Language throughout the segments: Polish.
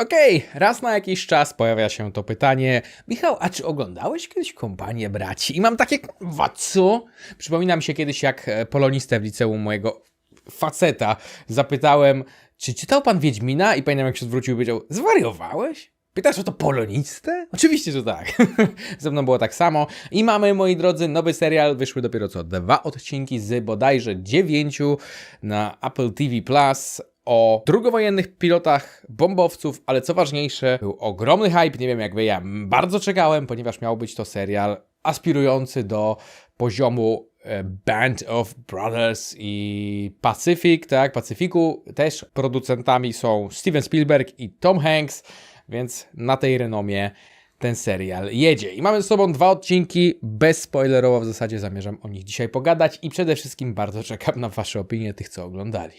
Okej, raz na jakiś czas pojawia się to pytanie. Michał, a czy oglądałeś kiedyś kompanię braci? I mam takie, wa co? Przypomina mi się kiedyś, jak e, polonistę w liceum mojego faceta zapytałem, czy czytał pan Wiedźmina? I pamiętam, jak się zwrócił i powiedział, zwariowałeś? Pytasz o to polonistę? Oczywiście, że tak. Ze mną było tak samo. I mamy, moi drodzy, nowy serial. Wyszły dopiero co dwa odcinki z bodajże dziewięciu na Apple TV Plus o drugowojennych pilotach bombowców, ale co ważniejsze, był ogromny hype, nie wiem jak wy, ja bardzo czekałem, ponieważ miał być to serial aspirujący do poziomu e, Band of Brothers i Pacific, tak, Pacyfiku też producentami są Steven Spielberg i Tom Hanks, więc na tej renomie ten serial jedzie. I mamy ze sobą dwa odcinki, bezspoilerowo w zasadzie zamierzam o nich dzisiaj pogadać i przede wszystkim bardzo czekam na wasze opinie tych, co oglądali.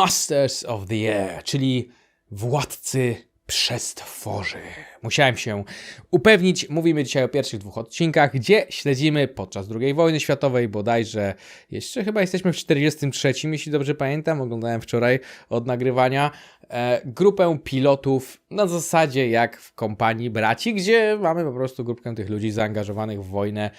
Masters of the Air, czyli władcy przestworzy. Musiałem się upewnić. Mówimy dzisiaj o pierwszych dwóch odcinkach, gdzie śledzimy podczas II wojny światowej, bodajże jeszcze chyba jesteśmy w 43, jeśli dobrze pamiętam, oglądałem wczoraj od nagrywania, e, grupę pilotów na zasadzie jak w kompanii braci, gdzie mamy po prostu grupkę tych ludzi zaangażowanych w wojnę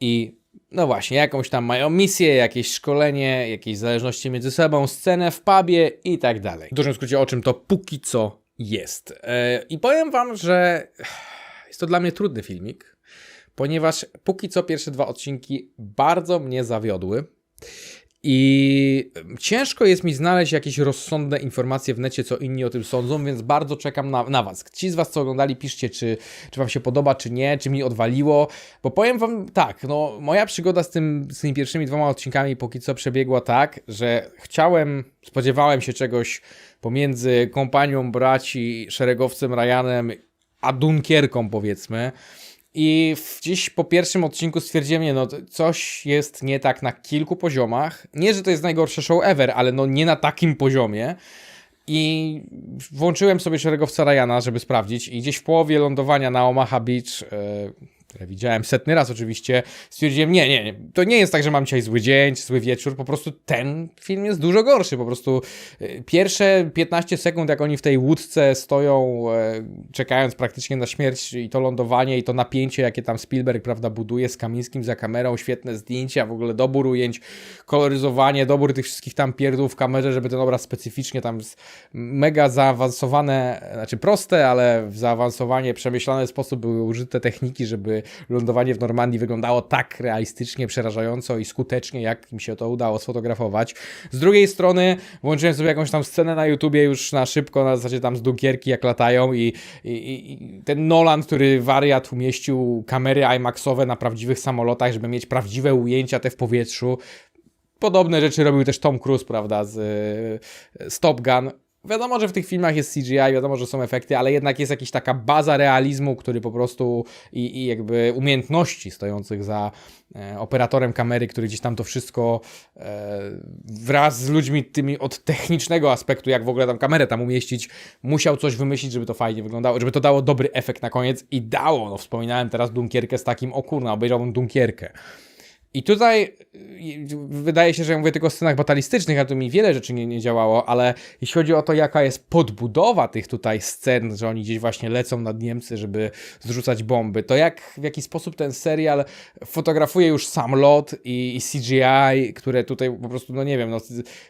i no właśnie, jakąś tam mają misję, jakieś szkolenie, jakieś zależności między sobą, scenę w pubie i tak dalej. W dużym skrócie o czym to póki co jest. E, I powiem wam, że jest to dla mnie trudny filmik, ponieważ póki co pierwsze dwa odcinki bardzo mnie zawiodły. I ciężko jest mi znaleźć jakieś rozsądne informacje w necie, co inni o tym sądzą, więc bardzo czekam na, na Was. Ci z Was, co oglądali, piszcie, czy, czy Wam się podoba, czy nie, czy mi odwaliło. Bo powiem Wam tak, no, moja przygoda z, tym, z tymi pierwszymi dwoma odcinkami póki co przebiegła tak, że chciałem, spodziewałem się czegoś pomiędzy kompanią braci, szeregowcem Ryanem, a Dunkierką, powiedzmy. I gdzieś po pierwszym odcinku stwierdziłem, nie no, coś jest nie tak na kilku poziomach. Nie, że to jest najgorsze show ever, ale no nie na takim poziomie. I włączyłem sobie szeregowca Ryana, żeby sprawdzić i gdzieś w połowie lądowania na Omaha Beach, e, które widziałem setny raz oczywiście, stwierdziłem, nie, nie, nie, to nie jest tak, że mam dzisiaj zły dzień, czy zły wieczór, po prostu ten film jest dużo gorszy, po prostu e, pierwsze 15 sekund, jak oni w tej łódce stoją, e, czekając praktycznie na śmierć i to lądowanie i to napięcie, jakie tam Spielberg, prawda, buduje z Kamińskim za kamerą, świetne zdjęcia, w ogóle dobór ujęć, koloryzowanie, dobór tych wszystkich tam pierdół w kamerze, żeby ten obraz specyficznie tam mega zaawansowane, znaczy proste, ale w zaawansowanie, przemyślany sposób były użyte techniki, żeby lądowanie w Normandii wyglądało tak realistycznie, przerażająco i skutecznie, jak im się to udało sfotografować. Z drugiej strony włączyłem sobie jakąś tam scenę na YouTubie już na szybko, na zasadzie tam z Dunkierki jak latają i, i, i ten Nolan, który wariat umieścił kamery IMAXowe na prawdziwych samolotach, żeby mieć prawdziwe ujęcia te w powietrzu. Podobne rzeczy robił też Tom Cruise, prawda, z, y, z Top Gun. Wiadomo, że w tych filmach jest CGI, wiadomo, że są efekty, ale jednak jest jakaś taka baza realizmu, który po prostu i, i jakby umiejętności stojących za e, operatorem kamery, który gdzieś tam to wszystko e, wraz z ludźmi tymi od technicznego aspektu, jak w ogóle tam kamerę tam umieścić, musiał coś wymyślić, żeby to fajnie wyglądało, żeby to dało dobry efekt na koniec i dało. No wspominałem teraz Dunkierkę z takim, o kurna, obejrzałbym Dunkierkę. I tutaj y, wydaje się, że ja mówię tylko o scenach batalistycznych, a tu mi wiele rzeczy nie, nie działało, ale jeśli chodzi o to, jaka jest podbudowa tych tutaj scen, że oni gdzieś właśnie lecą nad Niemcy, żeby zrzucać bomby, to jak w jaki sposób ten serial fotografuje już sam lot i, i CGI, które tutaj po prostu, no nie wiem, no,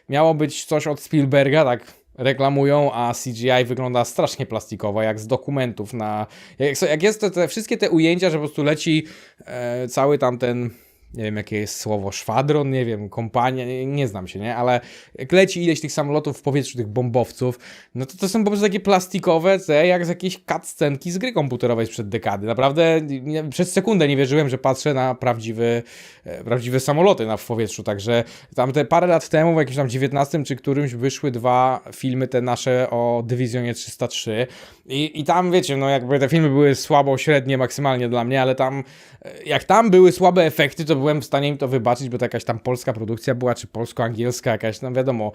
miało być coś od Spielberga, tak reklamują, a CGI wygląda strasznie plastikowo, jak z dokumentów na... Jak, jak jest te, te wszystkie te ujęcia, że po prostu leci e, cały tam ten nie wiem jakie jest słowo, szwadron, nie wiem, kompania, nie, nie znam się, nie? Ale jak leci ileś tych samolotów w powietrzu, tych bombowców, no to to są po prostu takie plastikowe, te, jak z jakiejś cutscenki z gry komputerowej sprzed dekady. Naprawdę nie, przez sekundę nie wierzyłem, że patrzę na prawdziwy, e, prawdziwe samoloty na w powietrzu, także tam te parę lat temu, w jakimś tam 19 czy którymś wyszły dwa filmy te nasze o Dywizjonie 303 i, i tam wiecie, no jakby te filmy były słabo, średnie, maksymalnie dla mnie, ale tam e, jak tam były słabe efekty, to byłem w stanie im to wybaczyć, bo to jakaś tam polska produkcja była, czy polsko-angielska jakaś, no wiadomo,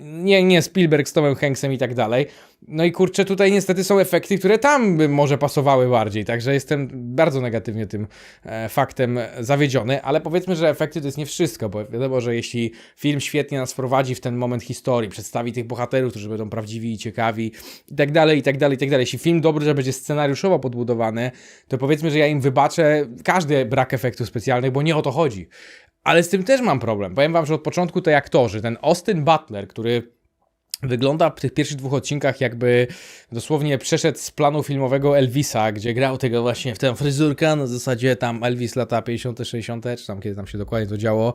nie, nie Spielberg z Tomem Hanksem i tak dalej. No i kurczę, tutaj niestety są efekty, które tam by może pasowały bardziej, także jestem bardzo negatywnie tym e, faktem zawiedziony, ale powiedzmy, że efekty to jest nie wszystko, bo wiadomo, że jeśli film świetnie nas wprowadzi w ten moment historii, przedstawi tych bohaterów, którzy będą prawdziwi i ciekawi i tak dalej, i tak dalej, i tak dalej. Jeśli film dobry, że będzie scenariuszowo podbudowany, to powiedzmy, że ja im wybaczę każdy brak efektów specjalnych, bo nie o to chodzi. Ale z tym też mam problem. Powiem wam, że od początku tej aktorzy, ten Austin Butler, który Wygląda w tych pierwszych dwóch odcinkach, jakby dosłownie przeszedł z planu filmowego Elvisa, gdzie grał tego właśnie w tę fryzurkę, na zasadzie tam Elvis lata 50., 60., czy tam kiedy tam się dokładnie to działo.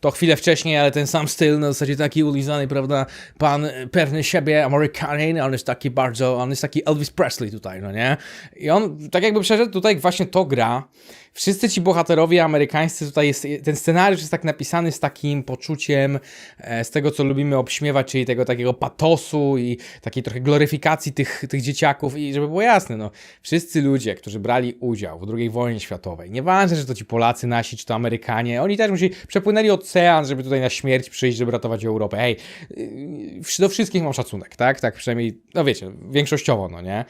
To chwilę wcześniej, ale ten sam styl, na zasadzie taki ulizany, prawda? Pan pewny siebie, Amerykanin, on jest taki bardzo, on jest taki Elvis Presley tutaj, no nie? I on tak jakby przeszedł tutaj właśnie to gra. Wszyscy ci bohaterowie amerykańscy, tutaj jest, ten scenariusz jest tak napisany z takim poczuciem, e, z tego co lubimy obśmiewać, czyli tego takiego patosu i takiej trochę gloryfikacji tych, tych dzieciaków i żeby było jasne, no, wszyscy ludzie, którzy brali udział w II wojnie światowej, nieważne, że to ci Polacy nasi, czy to Amerykanie, oni też musieli, przepłynęli ocean, żeby tutaj na śmierć przyjść, żeby ratować Europę. Hej, do wszystkich mam szacunek, tak? Tak przynajmniej, no wiecie, większościowo, no nie?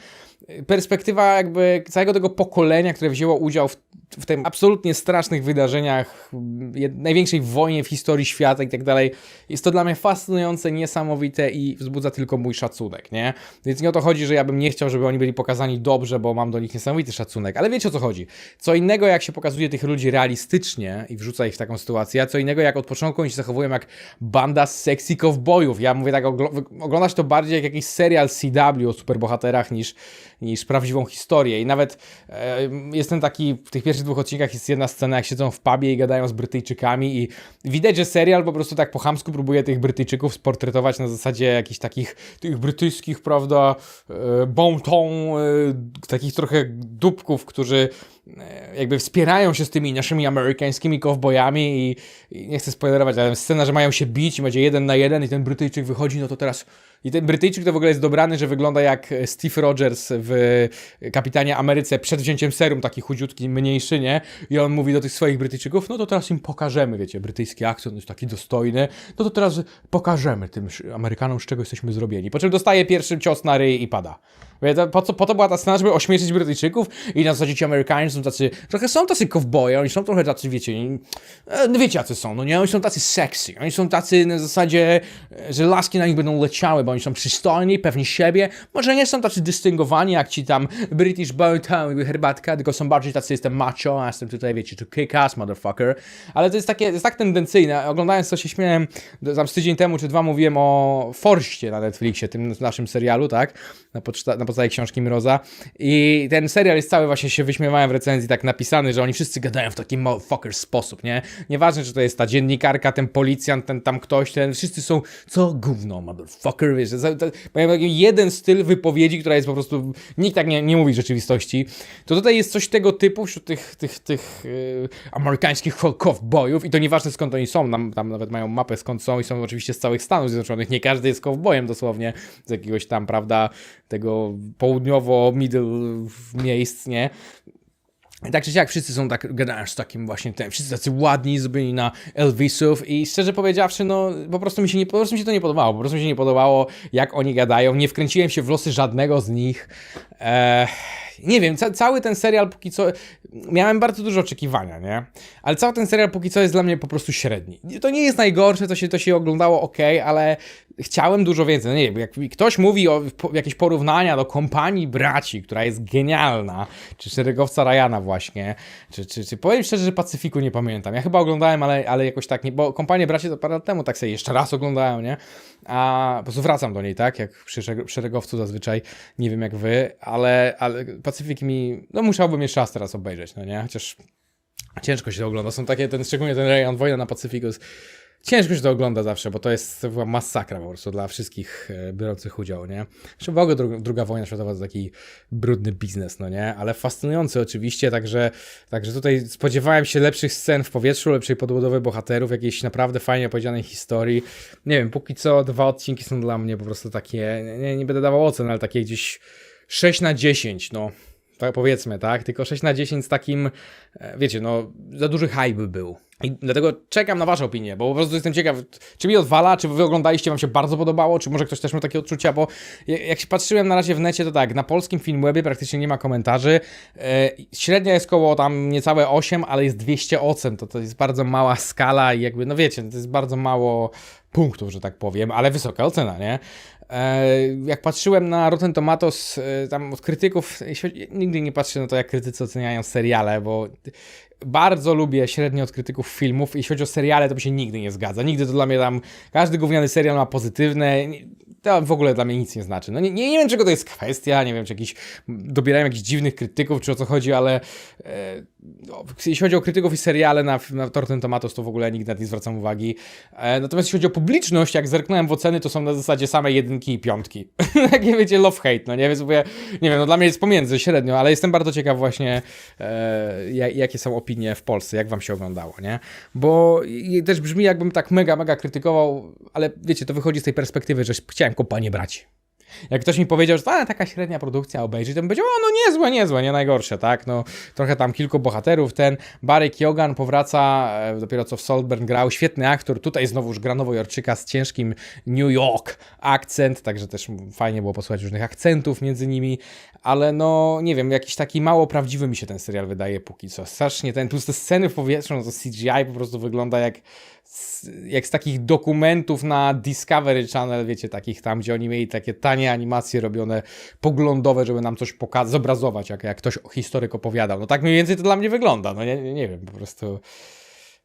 Perspektywa jakby całego tego pokolenia, które wzięło udział w, w tym absolutnie strasznych wydarzeniach, największej wojnie w historii świata i tak dalej, jest to dla mnie fascynujące, niesamowite i wzbudza tylko mój szacunek, nie? Więc nie o to chodzi, że ja bym nie chciał, żeby oni byli pokazani dobrze, bo mam do nich niesamowity szacunek, ale wiecie o co chodzi. Co innego jak się pokazuje tych ludzi realistycznie i wrzuca ich w taką sytuację, a co innego jak od początku oni się zachowują jak banda sexy cowboyów. Ja mówię tak, oglądasz to bardziej jak jakiś serial CW o superbohaterach niż niż prawdziwą historię. I nawet e, jest ten taki, w tych pierwszych dwóch odcinkach jest jedna scena, jak siedzą w pubie i gadają z Brytyjczykami i widać, że serial po prostu tak po chamsku próbuje tych Brytyjczyków sportretować na zasadzie jakichś takich tych brytyjskich, prawda, e, bon ton, e, takich trochę dupków, którzy e, jakby wspierają się z tymi naszymi amerykańskimi kowbojami i, i nie chcę spoilerować, ale scena, że mają się bić będzie jeden na jeden i ten Brytyjczyk wychodzi, no to teraz i ten Brytyjczyk to w ogóle jest dobrany, że wygląda jak Steve Rogers w Kapitanie Ameryce przed wzięciem serum, taki chudziutki, mniejszy, nie? I on mówi do tych swoich Brytyjczyków, no to teraz im pokażemy, wiecie, brytyjski akcent jest taki dostojny, no to teraz pokażemy tym Amerykanom, z czego jesteśmy zrobieni. Po czym dostaje pierwszy cios na ryj i pada. Po, co, po to była ta scena, żeby ośmieszyć Brytyjczyków i na zasadzie ci Amerykanie są tacy, trochę są tacy kowboje, oni są trochę tacy, wiecie, no wiecie jacy są, no nie, oni są tacy sexy, oni są tacy na zasadzie, że laski na nich będą leciały, bo oni są przystojni, pewni siebie, może nie są tacy dystyngowani jak ci tam British Bowtown herbatka, tylko są bardziej tacy, jestem macho, a jestem tutaj, wiecie, to kick-ass motherfucker, ale to jest takie, jest tak tendencyjne, oglądając to się śmiałem, tam z tydzień temu czy dwa mówiłem o Forście na Netflixie, tym naszym serialu, tak, na, podsta- na podstawie książki Mroza. I ten serial jest cały, właśnie się wyśmiewałem w recenzji tak napisany, że oni wszyscy gadają w taki motherfucker sposób, nie, nieważne, czy to jest ta dziennikarka, ten policjant, ten tam ktoś, ten, wszyscy są, co gówno, motherfucker, wiesz, mają jeden styl wypowiedzi, która jest po prostu, nikt tak nie, nie mówi w rzeczywistości, to tutaj jest coś tego typu wśród tych, tych, tych yy, amerykańskich cowboyów i to nieważne skąd oni są, tam, tam nawet mają mapę skąd są i są oczywiście z całych Stanów Zjednoczonych, nie każdy jest cowboyem dosłownie, z jakiegoś tam, prawda, tego południowo-middle miejsc, nie? Tak czy siak, wszyscy są tak, gadają z takim właśnie, ten, wszyscy tacy ładni, zrobieni na Elvisów i szczerze powiedziawszy, no po prostu mi się nie, po prostu mi się to nie podobało, po prostu mi się nie podobało, jak oni gadają, nie wkręciłem się w losy żadnego z nich. Eee, nie wiem, ca cały ten serial póki co, miałem bardzo dużo oczekiwania, nie? Ale cały ten serial póki co jest dla mnie po prostu średni. To nie jest najgorsze, to się, to się oglądało ok, ale chciałem dużo więcej. No nie wiem, jak ktoś mówi o po, jakieś porównania do kompanii braci, która jest genialna, czy szeregowca Ryana właśnie, czy, czy, czy powiem szczerze, że Pacyfiku nie pamiętam. Ja chyba oglądałem, ale, ale jakoś tak nie, bo kompanię braci to parę lat temu tak sobie jeszcze raz oglądałem, nie? A po prostu wracam do niej, tak? Jak przy szeregowcu zazwyczaj, nie wiem jak wy, ale, ale Pacyfik mi, no musiałbym jeszcze raz teraz obejrzeć, no nie? Chociaż ciężko się to ogląda. Są takie, ten, szczególnie ten rejon Wojna na Pacyfiku jest ciężko się to ogląda zawsze, bo to jest masakra po prostu dla wszystkich e, biorących udział, nie? Zresztą w ogóle druga, druga wojna światowa to taki brudny biznes, no nie? Ale fascynujący oczywiście, także, także tutaj spodziewałem się lepszych scen w powietrzu, lepszej podbudowy bohaterów, jakiejś naprawdę fajnie opowiedzianej historii. Nie wiem, póki co dwa odcinki są dla mnie po prostu takie, nie, nie będę dawał ocen, ale takie gdzieś 6 na 10, no tak powiedzmy, tak? Tylko 6 na 10 z takim, e, wiecie, no, za duży hype był. I dlatego czekam na wasze opinie, bo po prostu jestem ciekaw, czy mi odwala, czy wy oglądaliście, wam się bardzo podobało, czy może ktoś też miał takie odczucia, bo ja- jak się patrzyłem na razie w necie, to tak, na polskim Filmwebie praktycznie nie ma komentarzy, e, średnia jest koło tam niecałe 8, ale jest 200 ocen, to to jest bardzo mała skala i jakby, no wiecie, to jest bardzo mało punktów, że tak powiem, ale wysoka ocena, nie? E, jak patrzyłem na Rotten Tomatoes, e, tam od krytyków, nigdy nie patrzę na to, jak krytycy oceniają seriale, bo bardzo lubię średnio od krytyków filmów. Jeśli chodzi o seriale, to mi się nigdy nie zgadza. Nigdy to dla mnie tam, każdy gówniany serial ma pozytywne, to w ogóle dla mnie nic nie znaczy. No nie, nie, nie wiem, czego to jest kwestia, nie wiem, czy jakiś, dobierają jakichś dziwnych krytyków, czy o co chodzi, ale e, no, jeśli chodzi o krytyków i seriale na, na Tomatoes, to w ogóle nigdy na nie zwracam uwagi. E, natomiast jeśli chodzi o publiczność, jak zerknąłem w oceny, to są na zasadzie same jedynki i piątki. Takie wiecie, love-hate, no nie? Więc mówię, nie wiem, no dla mnie jest pomiędzy, średnio, ale jestem bardzo ciekaw właśnie, e, ja- jakie są opinie w Polsce, jak wam się oglądało, nie? Bo też brzmi jakbym tak mega, mega krytykował, ale wiecie, to wychodzi z tej perspektywy, że chciałem kompanię brać. Jak ktoś mi powiedział, że a, taka średnia produkcja obejrzy, to bym powiedział, o no niezłe, niezłe, nie najgorsze, tak? No trochę tam kilku bohaterów, ten Barry Keoghan powraca, e, dopiero co w Saltburn grał, świetny aktor, tutaj znowu już gra Nowojorczyka z ciężkim New York akcent, także też fajnie było posłuchać różnych akcentów między nimi, ale no nie wiem, jakiś taki mało prawdziwy mi się ten serial wydaje póki co. Strasznie ten, tu te sceny w powietrzu, no to CGI po prostu wygląda jak z, jak z takich dokumentów na Discovery Channel, wiecie, takich tam, gdzie oni mieli takie tanie animacje robione poglądowe, żeby nam coś pokazać, zobrazować, jak, jak ktoś historyk opowiadał. No tak mniej więcej to dla mnie wygląda, no nie, nie, wiem, po prostu...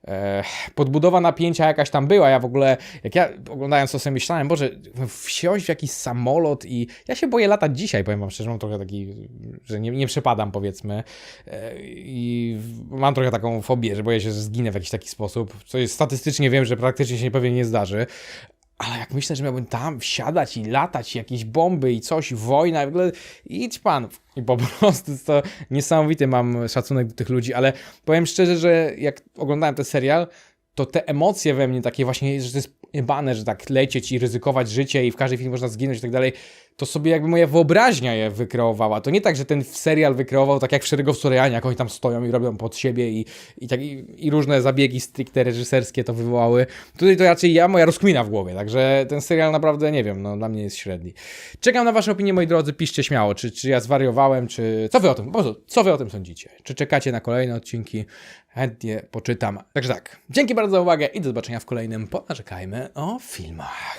E, podbudowa napięcia jakaś tam była. Ja w ogóle, jak ja oglądając to sobie myślałem, Boże, wsiąść w jakiś samolot i ja się boję latać dzisiaj, powiem wam szczerze, mam trochę taki, że nie, nie przepadam powiedzmy E, i mam trochę taką fobię, że boję się, że zginę w jakiś taki sposób, co jest statystycznie wiem, że praktycznie się pewnie nie zdarzy. Ale jak myślę, że miałbym tam wsiadać i latać, jakieś bomby i coś, wojna, w ogóle idź pan. I po prostu to niesamowity mam szacunek do tych ludzi, ale powiem szczerze, że jak oglądałem ten serial, to te emocje we mnie takie właśnie, że to jest jebane, że tak lecieć i ryzykować życie i w każdej chwili można zginąć i tak dalej, to sobie jakby moja wyobraźnia je wykreowała. To nie tak, że ten serial wykreował tak jak w Szeregowcu jak oni tam stoją i robią pod siebie i, i, tak, i, i różne zabiegi stricte reżyserskie to wywołały. Tutaj to raczej ja, moja rozkmina w głowie, także ten serial naprawdę, nie wiem, no dla mnie jest średni. Czekam na wasze opinie, moi drodzy, piszcie śmiało, czy, czy ja zwariowałem, czy... Co wy o tym, po prostu, co wy o tym sądzicie? Czy czekacie na kolejne odcinki? Chętnie poczytam. Także tak, dzięki bardzo za uwagę i do zobaczenia w kolejnym Ponarzekajmy o filmach.